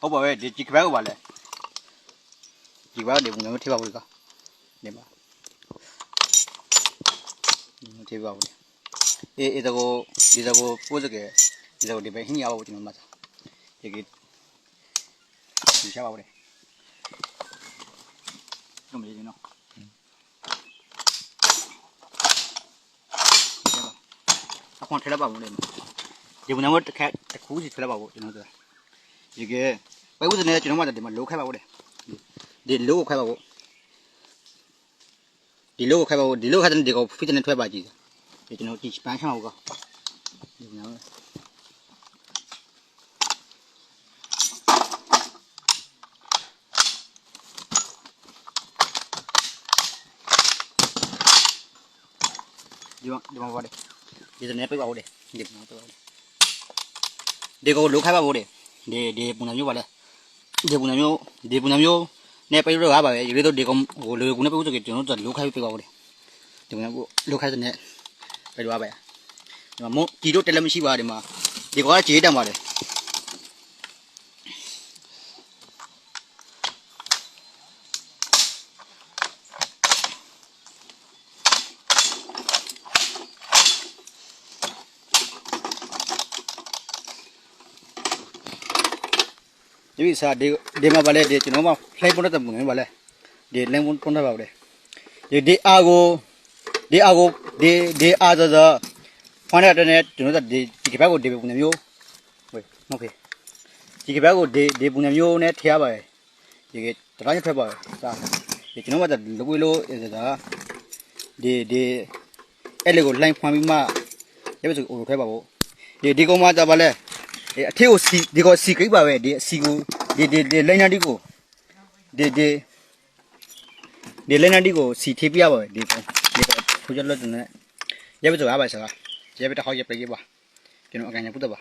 ဟုတ်ပါပဲဒီဒီကပတ်ကိုပါလဲဒီကပတ်ဒီဘုံမျိုးထိပါဘူးကောနေပါဒီထိပါဘူးအေးအေးတော့ဒီတော့ပိုးစကေဒီတော့ဒီပဲဟင်းရပါဘူးကျွန်တော်မှဒီကဒီရှာပါဦးလေတော့မရင်းနော်အခုထလက်ပါဘူးလေဒီဘုံမျိုးတစ်ခက်တစ်ခုစီထလက်ပါဘူးကျွန်တော်တို့ဒီက ပဲဥဒနေကျွန်တော်မှဒီမှာလိုခိုက်ပါဦးတယ်ဒီလိုကိုခိုက်ပါဦးဒီလိုကိုခိုက်ပါဦးဒီလိုခိုက်တဲ့ဒီကိုဖိတဲ့နဲ့ထွက်ပါကြည့်ဒီကျွန်တော်ဒီပန်းချောင်းကဒီနော်ဒီမှာဒီမှာပါတယ် ဒီစနေပြပါဦးတယ်ဒီမှာပြပါဦးဒီကိုလိုခိုက်ပါဦးတယ်ဒီဒီပုံစံမျိုးပါလေဒီပုံစံမျိုးဒီပုံစံမျိုးနဲ့ပြေတော့ရပါပဲရေတော့ဒီကောင်ဟိုလေကုနဲ့ပြေဆိုကြကျွန်တော်တို့လောက်ခိုင်းပြပါဦးတယ်ဒီပုံစံကိုလောက်ခိုင်းတဲ့နဲ့ပြေတော့ပါပဲဒီမှာမို့ကြည်တော့တက်လည်းမရှိပါဒီမှာဒီကောင်ကကြေးတန်ပါလေ ဒီကိစ္စဒီဒီမှာပါလေဒီကျွန်တော်မှဖလိုက်ပုံတဲ့ပုံစံပါလေဒီလမ်းပုံပုံတဲ့ပါဦးတယ်ဒီဒီအာကိုဒီအာကိုဒီဒီအာဆိုတော့ဖန်တဲ့တဲ့ကျွန်တော်တို့ဒီဒီကပတ်ကိုဒီပုံစံမျိုးဝေးဟုတ်ပြီဒီကပတ်ကိုဒီဒီပုံစံမျိုးနဲ့ထည့်ရပါတယ်ဒီကတတိုင်းထွက်ပါတယ်စာဒီကျွန်တော်ကလူပွေးလို့ဆိုတာဒီဒီအဲ့လေကိုလိုင်းဖွမ်းပြီးမှရပါစို့အိုထွက်ပါဖို့ဒီဒီကောင်မှကြပါလေ ဒီအထက်ကိုစီဒီကိုစီကိတ်ပါပဲဒီအစီကိုဒီဒီဒီလိုင်းနာဒီကိုဒီဒီဒီလိုင်းနာဒီကိုစီထေးပြပါပဲဒီကောင်ဒီကောင်ဖူးကြလို့တဲ့ရပါစို့အားပါစားရပါတော့ဟောက်ရပြပြပါကျွန်တော်အကန်ရပုတ်တော့ပါ